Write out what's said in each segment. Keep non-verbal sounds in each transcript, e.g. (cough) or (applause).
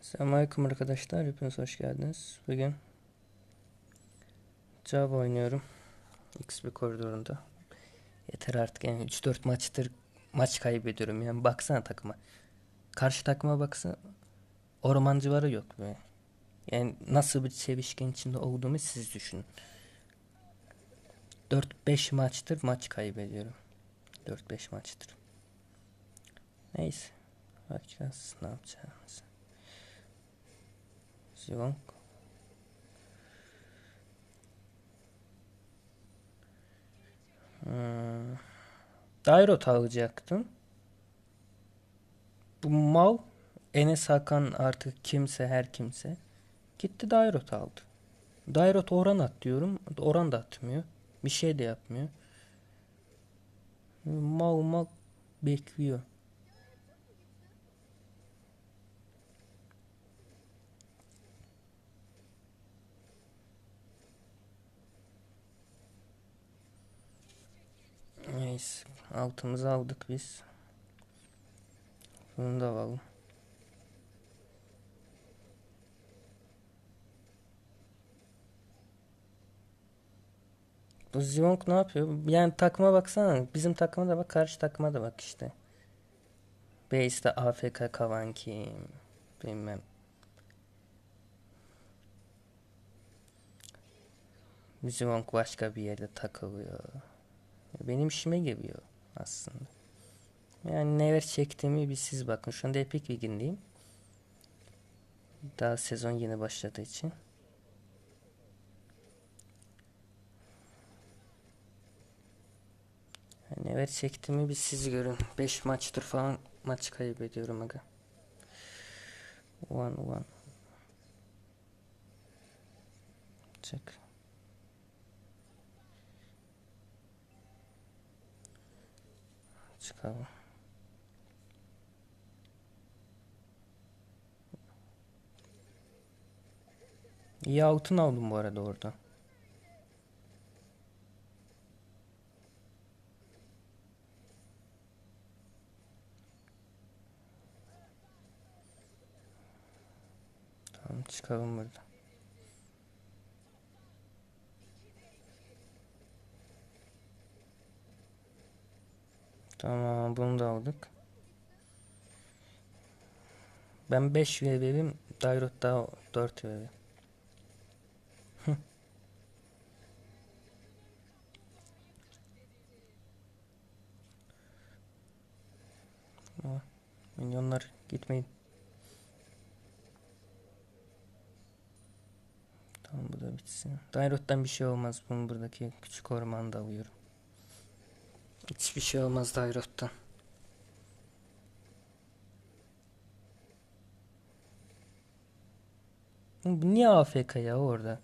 Selamünaleyküm arkadaşlar. Hepiniz hoş geldiniz. Bugün Java oynuyorum. XP koridorunda. Yeter artık yani 3-4 maçtır maç kaybediyorum yani baksana takıma. Karşı takıma baksana. Ormancı varı yok be. Yani nasıl bir sevişken içinde olduğumu siz düşünün. 4-5 maçtır maç kaybediyorum. 4-5 maçtır. Neyse. Bakacağız ne yapacağız. Zivonk. Hmm. Dairot alacaktım. Bu mal Enes Hakan artık kimse her kimse gitti Dairot aldı. Dairot oran at diyorum. Oran da atmıyor. Bir şey de yapmıyor. Mal mal bekliyor. Neyse. Altımızı aldık biz. Bunu da alalım. Bu Zivonk ne yapıyor? Yani takıma baksana. Bizim takıma da bak, karşı takıma da bak işte. Base'de AFK Kavanki bilmem. Zivonk başka bir yerde takılıyor. Benim işime geliyor aslında. Yani neler çektiğimi bir siz bakın. Şu anda Epic Lig'indeyim. Daha sezon yeni başladığı için. Yani neler çektiğimi bir siz görün. 5 maçtır falan maç kaybediyorum aga. One one. Çek. Çıkalım. İyi altın aldım bu arada orada. Tamam çıkalım burada. Tamam bunu da aldık. Ben 5 VV'yim. Dairot daha 4 VV. (laughs) Milyonlar gitmeyin. Tamam bu da bitsin. Dairot'tan bir şey olmaz. Bunu buradaki küçük ormanda alıyorum. Hiçbir şey olmaz Dairot'tan. Bu niye AFK ya orada?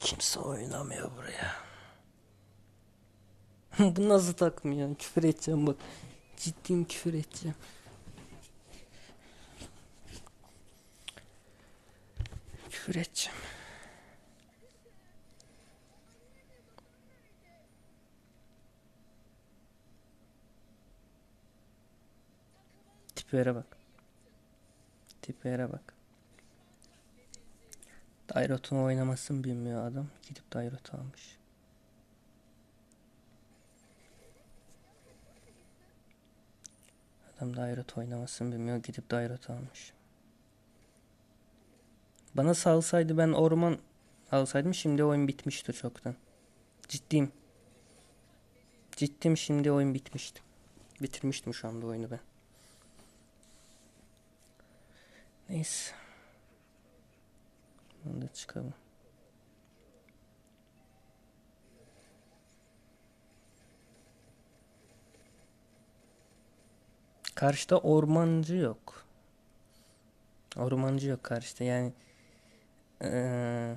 Kimse oynamıyor buraya. (laughs) Bu nasıl takmıyor? Küfür edeceğim bak. Ciddiyim küfür edeceğim. Küfür edeceğim. Tiplere bak. Tiplere bak. Dairot'un oynamasını bilmiyor adam. Gidip Dairot almış. Adam Dairot oynamasını bilmiyor. Gidip Dairot almış. Bana salsaydı ben orman alsaydım şimdi oyun bitmişti çoktan. Ciddiyim. Ciddiyim şimdi oyun bitmişti. Bitirmiştim şu anda oyunu ben. Neyse. Bunu da çıkalım. Karşıda ormancı yok. Ormancı yok karşıda yani ee,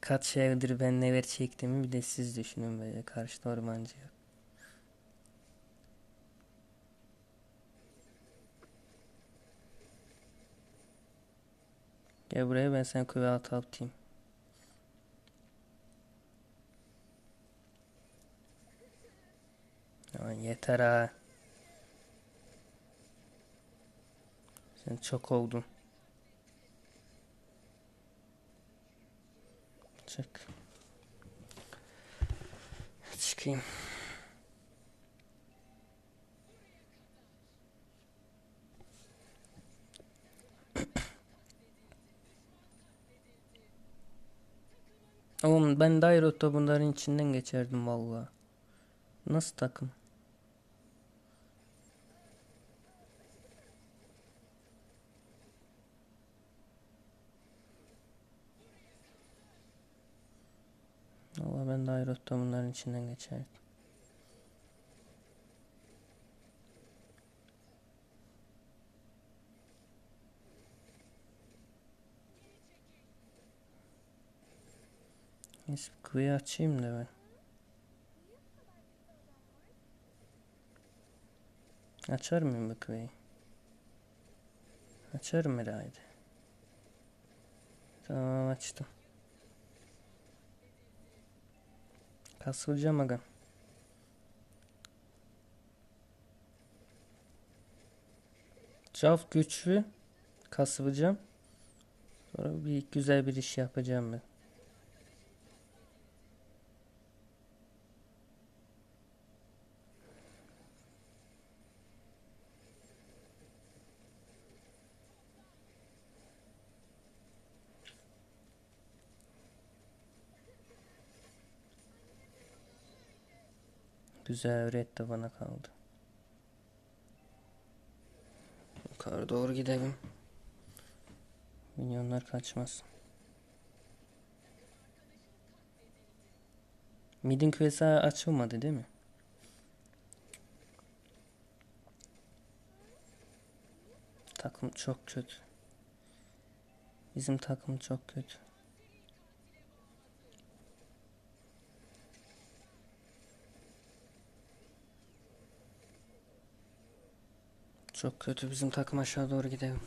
kaç şeydir ben neler çektiğimi bir de siz düşünün böyle karşıda ormancı yok. Gel buraya ben seni köye at atayım. Yeter ha. Sen çok oldun. Çık. Çıkayım. Oğlum ben Dairot'ta bunların içinden geçerdim valla. Nasıl takım? Ben Dairot'ta bunların içinden geçerdim. Neyse kuyu açayım da ben. Açar mıyım bu kuyuyu? Açarım herhalde. Tamam açtım. Kasılacağım aga. Çok güçlü kasılacağım. Sonra bir güzel bir iş yapacağım ben. Güzel öğret de bana kaldı. Yukarı doğru gidelim. Minyonlar kaçmaz. Midin kuvvesi açılmadı değil mi? Takım çok kötü. Bizim takım çok kötü. Çok kötü bizim takım aşağı doğru gidelim.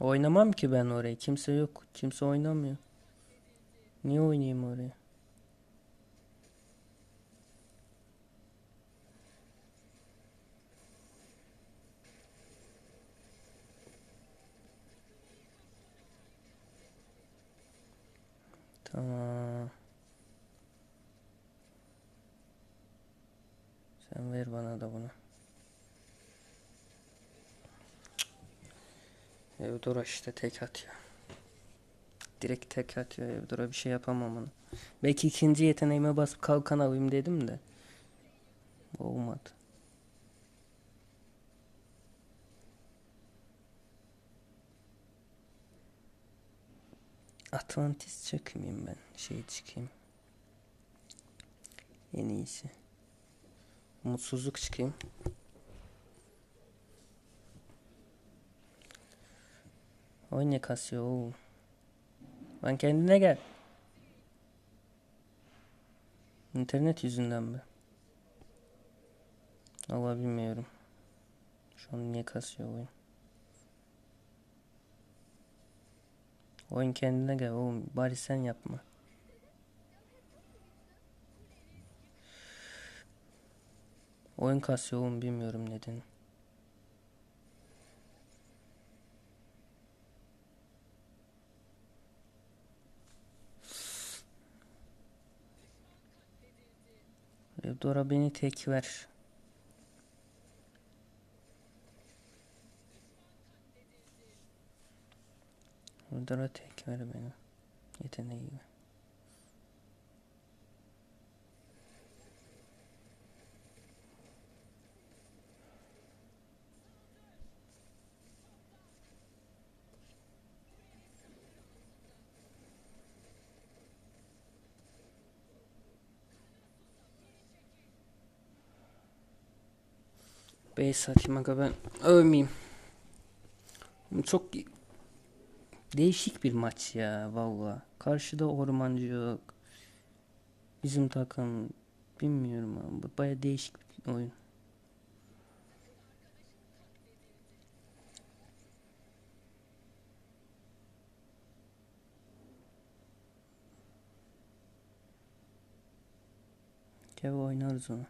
Oynamam ki ben oraya. Kimse yok. Kimse oynamıyor. Niye oynayayım oraya? Tamam. Sen ver bana da bunu. Evdora işte tek atıyor. Direkt tek atıyor Evdora bir şey yapamam onu. Belki ikinci yeteneğime basıp kalkan alayım dedim de. Olmadı. Atlantis çekmeyeyim ben. Şey çıkayım. En iyisi. Mutsuzluk çıkayım. Oy ne kasıyor. Lan kendine gel. İnternet yüzünden mi? Allah bilmiyorum. Şu an niye kasıyor oyun. Oyun kendine gel oğlum. Bari sen yapma. Oyun kasıyor oğlum bilmiyorum nedeni. Dora beni tek ver. Dora tek ver beni. Yeteneği Base atayım aga ben övmeyeyim. Çok değişik bir maç ya valla. Karşıda ormancı yok. Bizim takım bilmiyorum ama baya değişik bir oyun. Gel oynarız onu.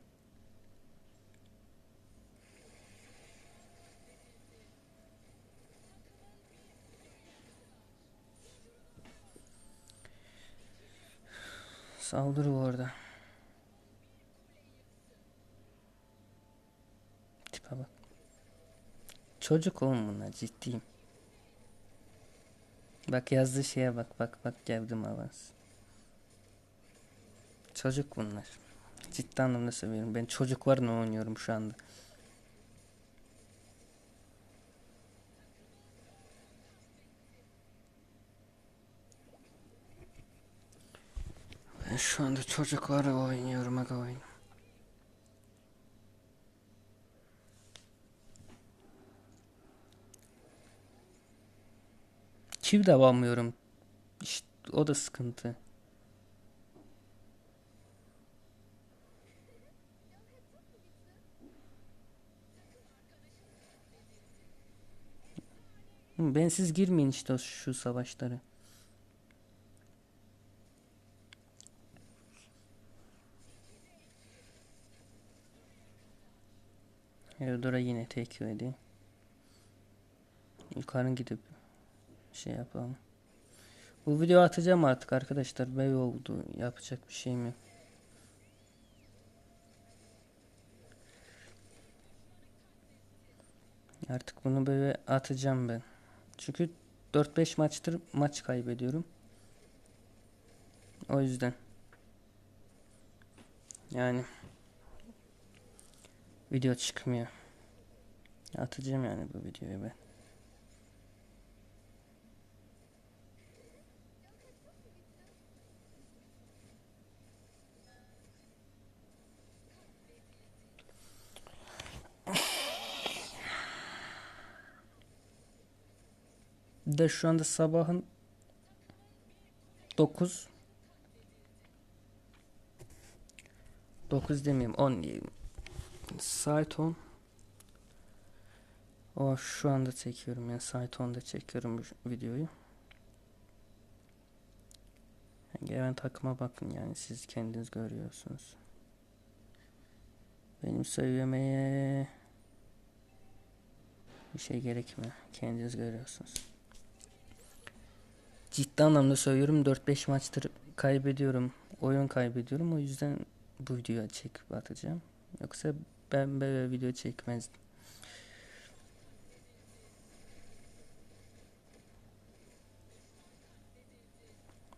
Saldırı bu arada. Tipe bak. Çocuk oğlum bunlar ciddiyim. Bak yazdığı şeye bak bak bak geldim avans. Çocuk bunlar. Ciddi anlamda seviyorum. Ben çocuklarla oynuyorum şu anda. Şu anda çocuklarla oynuyorum aga oyun. Çift de. İşte o da sıkıntı. Hı, Ben siz girmeyin işte şu savaşları. Eudora yine tek yedi. Yukarı gidip şey yapalım. Bu video atacağım artık arkadaşlar. Bey oldu. Yapacak bir şeyim yok. Artık bunu böyle atacağım ben. Çünkü 4-5 maçtır maç kaybediyorum. O yüzden. Yani video çıkmıyor. Atacağım yani bu videoyu ben. De şu anda sabahın 9 9 demeyeyim 10 diyeyim. Saat 10 O şu anda çekiyorum yani saat 10'da çekiyorum bu videoyu. Gelen takıma bakın yani siz kendiniz görüyorsunuz. Benim söylemeye bir şey gerekmiyor. Kendiniz görüyorsunuz. Ciddi anlamda söylüyorum 4-5 maçtır kaybediyorum. Oyun kaybediyorum. O yüzden bu videoyu çekip atacağım. Yoksa ben böyle video çekmezdim.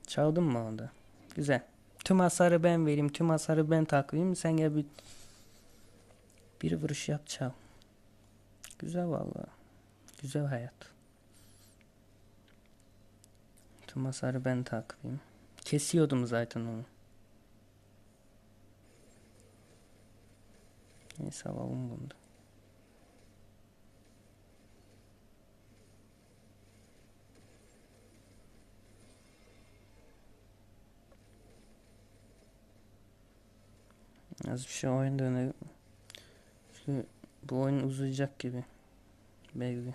Çaldın mı onda? Güzel. Tüm hasarı ben vereyim. Tüm hasarı ben takayım. Sen gel bir bir vuruş yap çal. Güzel vallahi. Güzel hayat. Tüm hasarı ben takayım. Kesiyordum zaten onu. Neyse alalım bunu. Az bir şey oyun dönelim. Çünkü bu oyun uzayacak gibi. Belli.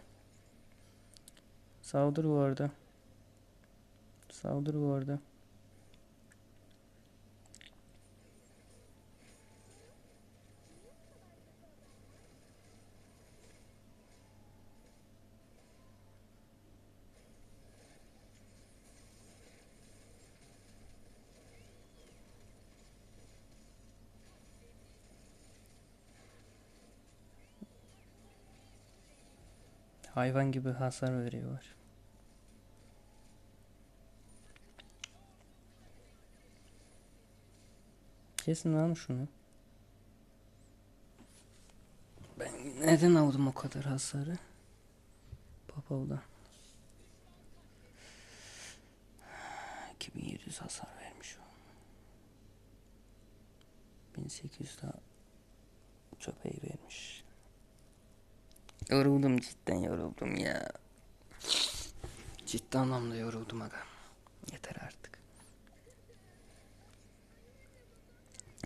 Saldır bu arada. Saldır bu arada. Hayvan gibi hasar veriyorlar. Kesin lan şunu. Ben neden aldım o kadar hasarı? Popov'da. 2700 hasar vermiş o. 1800 daha çöpeyi vermiş. Yoruldum cidden yoruldum ya. Ciddi anlamda yoruldum aga. Yeter artık.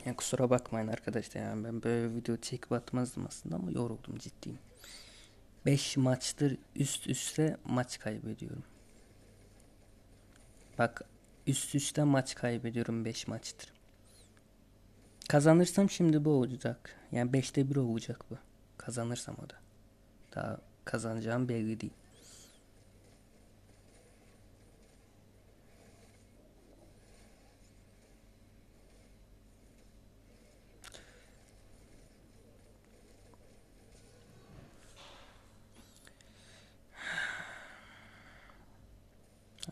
Ya kusura bakmayın arkadaşlar yani ben böyle video çekip atmazdım aslında ama yoruldum ciddiyim. 5 maçtır üst üste maç kaybediyorum. Bak üst üste maç kaybediyorum 5 maçtır. Kazanırsam şimdi bu olacak. Yani 5'te 1 olacak bu. Kazanırsam o da. Daha kazanacağım belli değil.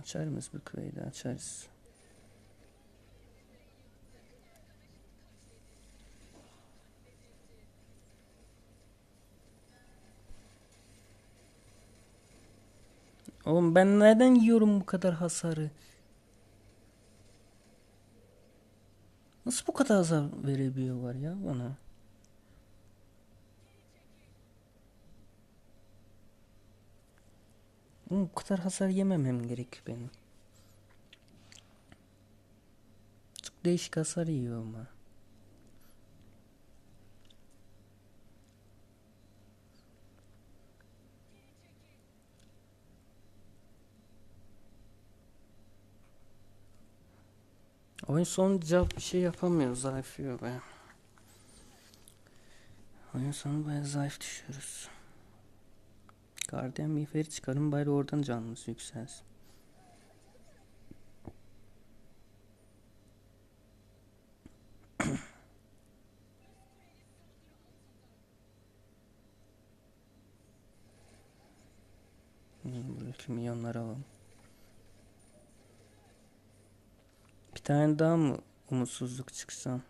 Açar mıyız bu köyde? Açarız. Oğlum ben neden yiyorum bu kadar hasarı? Nasıl bu kadar hasar verebiliyorlar ya bana? Oğlum bu kadar hasar yememem gerek benim. Çok değişik hasar yiyor ama. Oyun son cevap bir şey yapamıyor. Zayıflıyor be. Oyun sonu baya zayıf düşüyoruz. Gardiyan miğferi çıkarın bari oradan canımız yükselsin. (clears throat) Buradaki milyonları alalım. Bir tane daha mı umutsuzluk çıksam?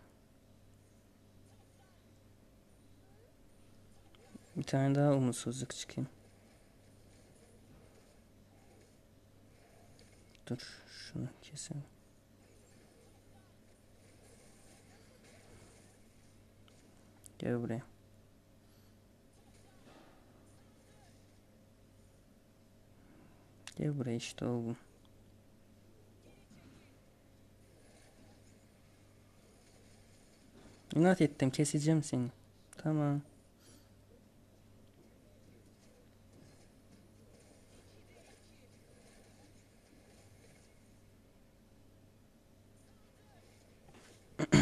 Bir tane daha umutsuzluk çıkayım. Dur şunu keselim. Gel buraya. Gel buraya işte oğlum. İnat ettim keseceğim seni. Tamam. (clears throat)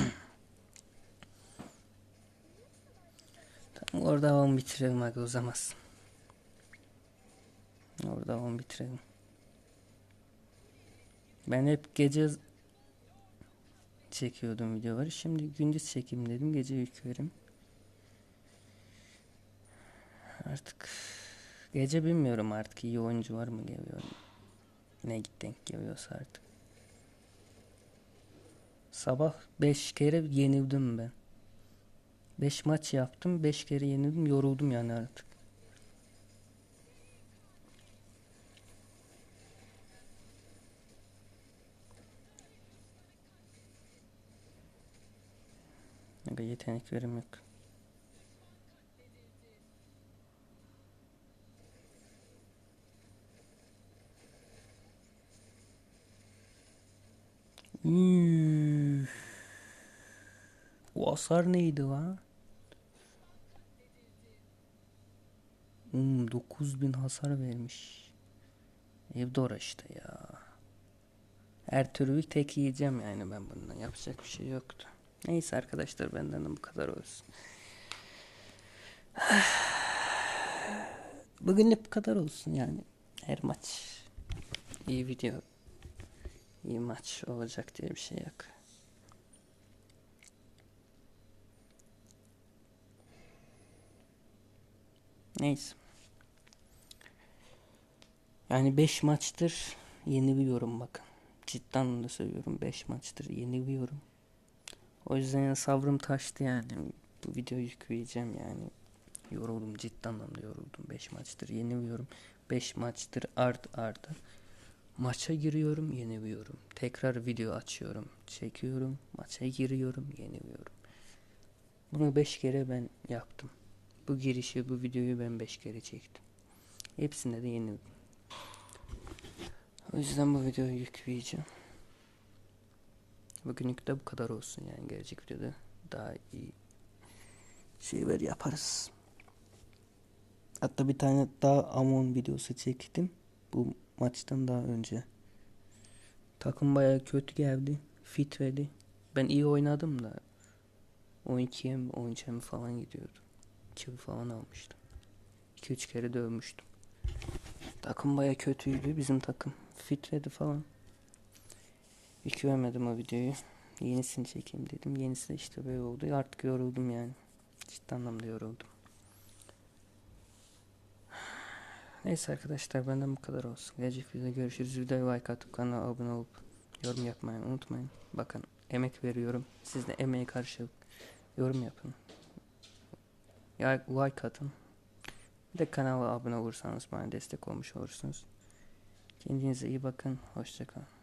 Orada onu bitirelim aga uzamaz. Orada onu bitirelim. Ben hep gece çekiyordum videoları. Şimdi gündüz çekeyim dedim. Gece yüklerim. Artık gece bilmiyorum artık iyi oyuncu var mı geliyor. Ne denk geliyorsa artık. Sabah 5 kere yenildim ben. 5 maç yaptım. 5 kere yenildim. Yoruldum yani artık. Aga yeteneklerim yok. Üf. O hasar neydi lan? Hmm, 9000 hasar vermiş. Evdora işte ya. Her tek yiyeceğim yani ben bundan. Yapacak bir şey yoktu. Neyse arkadaşlar benden de bu kadar olsun. (sighs) Bugünlük bu kadar olsun yani. Her maç iyi video, iyi maç olacak diye bir şey yok. Neyse. Yani 5 maçtır yeniliyorum bakın. Cidden de söylüyorum 5 maçtır yeniliyorum. O yüzden sabrım taştı yani. Bu videoyu yükleyeceğim yani. Yoruldum cidden anlamda yoruldum. 5 maçtır yeniliyorum. 5 maçtır art arda. Maça giriyorum yeniliyorum. Tekrar video açıyorum. Çekiyorum. Maça giriyorum yeniliyorum. Bunu 5 kere ben yaptım. Bu girişi bu videoyu ben 5 kere çektim. Hepsinde de yenildim. O yüzden bu videoyu yükleyeceğim. Bugünlük de bu kadar olsun yani gelecek videoda daha iyi şeyler yaparız. Hatta bir tane daha Amon videosu çektim. Bu maçtan daha önce. Takım baya kötü geldi. Fitredi. Ben iyi oynadım da 12'ye mi 13'e mi falan gidiyordu. 2 falan almıştım. 2-3 kere dövmüştüm. Takım baya kötüydü bizim takım. Fitredi falan. Yüklemedim o videoyu. Yenisini çekeyim dedim. Yenisi de işte böyle oldu. Artık yoruldum yani. Ciddi anlamda yoruldum. Neyse arkadaşlar benden bu kadar olsun. Gelecek videoda görüşürüz. Videoya like atıp kanala abone olup yorum yapmayı unutmayın. Bakın emek veriyorum. Siz de emeğe karşılık yorum yapın. Ya like atın. Bir de kanala abone olursanız bana destek olmuş olursunuz. Kendinize iyi bakın. Hoşçakalın.